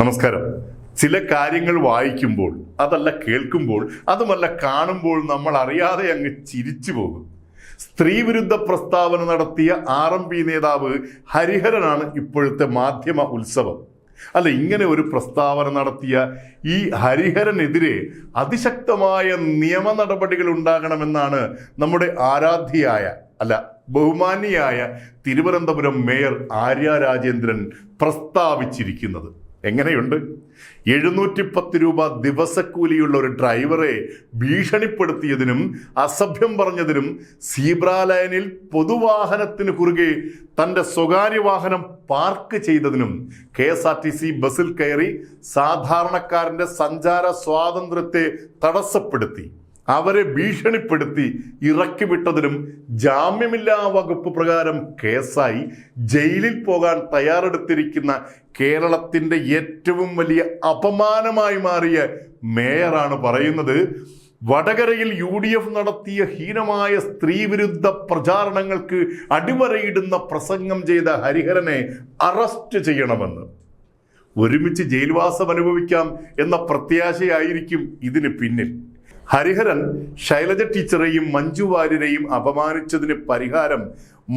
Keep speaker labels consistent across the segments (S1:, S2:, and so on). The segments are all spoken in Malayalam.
S1: നമസ്കാരം. ചില കാര്യങ്ങൾ വായിക്കുമ്പോൾ അതല്ല കേൾക്കുമ്പോൾ അതുമല്ല കാണുമ്പോൾ നമ്മൾ അറിയാതെ അങ്ങ് ചിരിച്ചു പോകും. സ്ത്രീവിരുദ്ധ പ്രസ്താവന നടത്തിയ ആർ എം പി നേതാവ് ഹരിഹരനാണ് ഇപ്പോഴത്തെ മാധ്യമ ഉത്സവം. അല്ല ഇങ്ങനെ ഒരു പ്രസ്താവന നടത്തിയ ഈ ഹരിഹരനെതിരെ അതിശക്തമായ നിയമ നടപടികൾ ഉണ്ടാകണമെന്നാണ് നമ്മുടെ ആരാധ്യയായ അല്ല ബഹുമാനിയായ തിരുവനന്തപുരം മേയർ ആര്യ രാജേന്ദ്രൻ പ്രസ്താവിച്ചിരിക്കുന്നത്. എങ്ങനെയുണ്ട്? എഴുന്നൂറ്റി പത്ത് രൂപ ദിവസക്കൂലിയുള്ള ഒരു ഡ്രൈവറെ ഭീഷണിപ്പെടുത്തിയതിനും അസഭ്യം പറഞ്ഞതിനും സീബ്ര ലൈനിൽ പൊതുവാഹനത്തിന് കുറുകെ തന്റെ സ്വകാര്യ വാഹനം park ചെയ്തതിനും K S R T C ബസ്സിൽ കയറി സാധാരണക്കാരന്റെ സഞ്ചാര സ്വാതന്ത്ര്യത്തെ തടസ്സപ്പെടുത്തി. അവരെ ഭീഷണിപ്പെടുത്തി ഇറക്കിവിട്ടതിനും ജാമ്യമില്ലാ വകുപ്പ് പ്രകാരം കേസായി ജയിലിൽ പോകാൻ തയ്യാറെടുത്തിരിക്കുന്ന കേരളത്തിന്റെ ഏറ്റവും വലിയ അപമാനമായി മാറിയ മേയറാണ് പറയുന്നത്. വടകരയിൽ യു ഡി എഫ് നടത്തിയ ഹീനമായ സ്ത്രീവിരുദ്ധ പ്രചാരണങ്ങൾക്ക് അടിവരയിടുന്ന പ്രസംഗം ചെയ്ത ഹരിഹരനെ അറസ്റ്റ് ചെയ്യണമെന്ന്. ഒരുമിച്ച് ജയിൽവാസം അനുഭവിക്കാം എന്ന പ്രത്യാശയായിരിക്കും ഇതിന് പിന്നിൽ. ഹരിഹരൻ ശൈലജ ടീച്ചറെയും മഞ്ജു വാര്യരെയും അപമാനിച്ചതിന് പരിഹാരം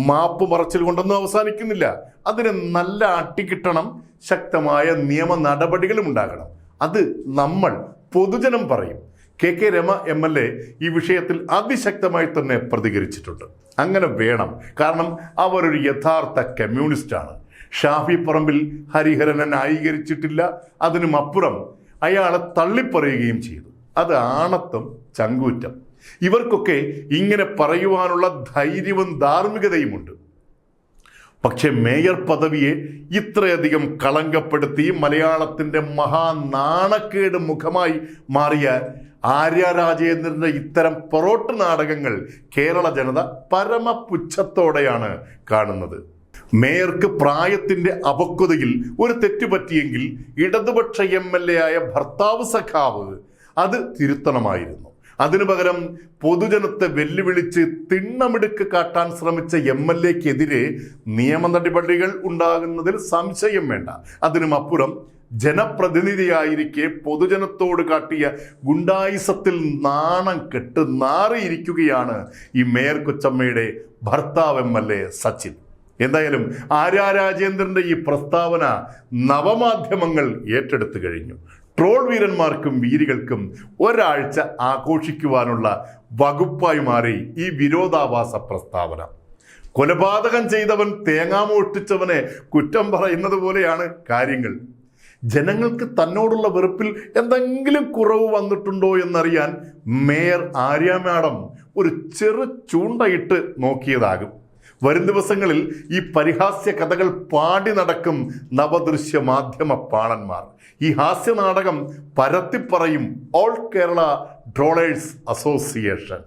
S1: മാപ്പ് പറച്ചിൽ കൊണ്ടൊന്നും അവസാനിക്കുന്നില്ല. അതിന് നല്ല അട്ടിക്കിട്ടണം ശക്തമായ നിയമ നടപടികളും ഉണ്ടാകണം. അത് നമ്മൾ പൊതുജനം പറയും. K K Rema M L A ഈ വിഷയത്തിൽ അതിശക്തമായി തന്നെ പ്രതികരിച്ചിട്ടുണ്ട്. അങ്ങനെ വേണം കാരണം അവരൊരു യഥാർത്ഥ കമ്മ്യൂണിസ്റ്റാണ്. ഷാഫി പറമ്പിൽ ഹരിഹരനെ ന്യായീകരിച്ചിട്ടില്ല അതിനും അപ്പുറം അയാളെ തള്ളിപ്പറയുകയും ചെയ്തു. അത് ആണത്വം ചങ്കൂറ്റം. ഇവർക്കൊക്കെ ഇങ്ങനെ പറയുവാനുള്ള ധൈര്യവും ധാർമ്മികതയുമുണ്ട്. പക്ഷെ മേയർ പദവിയെ ഇത്രയധികം കളങ്കപ്പെടുത്തി മലയാളത്തിന്റെ മഹാനാണക്കേട് മുഖമായി മാറിയ ആര്യ രാജേന്ദ്രന്റെ ഇത്തരം പൊറോട്ട് നാടകങ്ങൾ കേരള ജനത പരമപുച്ഛത്തോടെയാണ് കാണുന്നത്. മേയർക്ക് പ്രായത്തിന്റെ അപക്വതയിൽ ഒരു തെറ്റുപറ്റിയെങ്കിൽ ഇടതുപക്ഷ എം എൽ എ ആയ ഭർത്താവ് സഖാവ് അത് തിരുത്തണമായിരുന്നു. അതിനു പകരം പൊതുജനത്തെ വെല്ലുവിളിച്ച് തിണ്ണമിടുക്ക് കാട്ടാൻ ശ്രമിച്ച എം എൽ എക്കെതിരെ നിയമ നടപടികൾ ഉണ്ടാകുന്നതിൽ സംശയം വേണ്ട. അതിനും അപ്പുറം ജനപ്രതിനിധിയായിരിക്കെ പൊതുജനത്തോട് കാട്ടിയ ഗുണ്ടായിസത്തിൽ നാണം കെട്ട് നാറിയിരിക്കുകയാണ് ഈ മേയർ കൊച്ചമ്മയുടെ ഭർത്താവ് എം എൽ എ സച്ചിൻ. എന്തായാലും ആര്യ രാജേന്ദ്രന്റെ ഈ പ്രസ്താവന നവമാധ്യമങ്ങൾ ഏറ്റെടുത്തു കഴിഞ്ഞു. ട്രോൾ വീരന്മാർക്കും വീരികൾക്കും ഒരാഴ്ച ആഘോഷിക്കുവാനുള്ള വകുപ്പായി മാറി ഈ വിരോധാഭാസ പ്രസ്താവന. കൊലപാതകം ചെയ്തവൻ തേങ്ങാ മോഷ്ടിച്ചവനെ കുറ്റം പറയുന്നത് പോലെയാണ് കാര്യങ്ങൾ. ജനങ്ങൾക്ക് തന്നോടുള്ള വെറുപ്പിൽ എന്തെങ്കിലും കുറവ് വന്നിട്ടുണ്ടോ എന്നറിയാൻ മേയർ ആര്യ മാഡം ഒരു ചെറു ചൂണ്ടയിട്ട് നോക്കിയതാകും. വരും ദിവസങ്ങളിൽ ഈ പരിഹാസ്യ കഥകൾ പാടി നടക്കും നവദൃശ്യ മാധ്യമ പാണന്മാർ. ഈ ഹാസ്യ നാടകം പരത്തിപ്പറയും ഓൾ കേരള ഡ്രോളേഴ്സ് അസോസിയേഷൻ.